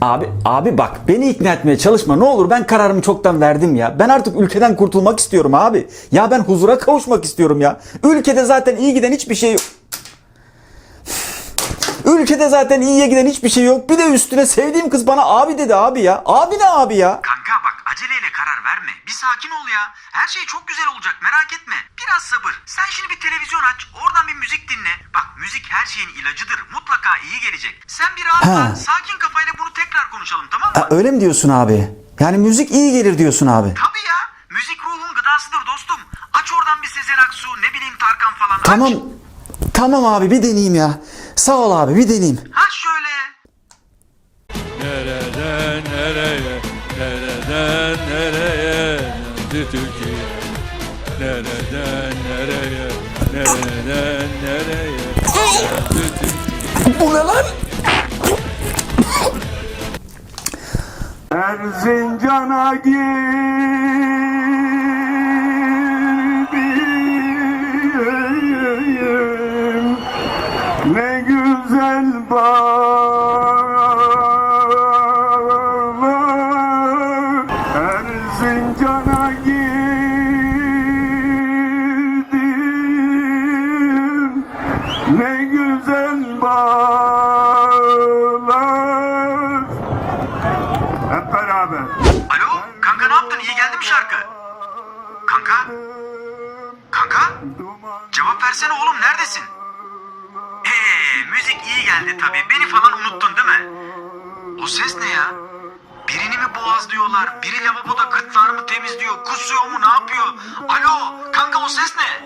Abi abi bak beni ikna etmeye çalışma ne olur ben kararımı çoktan verdim ya. Ben artık ülkeden kurtulmak istiyorum abi. Ya ben huzura kavuşmak istiyorum ya. Ülkede zaten iyi giden hiçbir şey yok. Ülkede zaten iyiye giden hiçbir şey yok. Bir de üstüne sevdiğim kız bana abi dedi abi ya. Abi ne abi ya? Kanka bak aceleyle karar verme. Bir sakin ol ya. Her şey çok güzel olacak merak etme. Biraz sabır. Sen şimdi bir televizyon aç. Oradan bir müzik dinle. Müzik her şeyin ilacıdır. Mutlaka iyi gelecek. Sen bir rahatla. Ha. Sakin kafayla bunu tekrar konuşalım tamam mı? Ha, öyle mi diyorsun abi? Yani müzik iyi gelir diyorsun abi. Tabii ya. Müzik ruhun gıdasıdır dostum. Aç oradan bir Sezen Aksu ne bileyim Tarkan falan. Aç. Tamam. Tamam abi bir deneyeyim ya. Sağ ol abi bir deneyeyim. Ha şöyle. Nereden nereye, nereden nereye Türkiye? Nereden nereye, nereden nereye? Bu ne lan? Erzincan'a girdim Ne güzel bağlar Erzincan'a Ne güzel bağlar Hep beraber Alo kanka ne yaptın iyi geldi mi şarkı? Kanka? Kanka? Cevap versene oğlum neredesin? Eee müzik iyi geldi tabii. Beni falan unuttun değil mi? O ses ne ya? Birini mi boğazlıyorlar? Biri lavaboda gırtlağını mı temizliyor? Kusuyor mu? Ne yapıyor? Alo kanka o ses ne?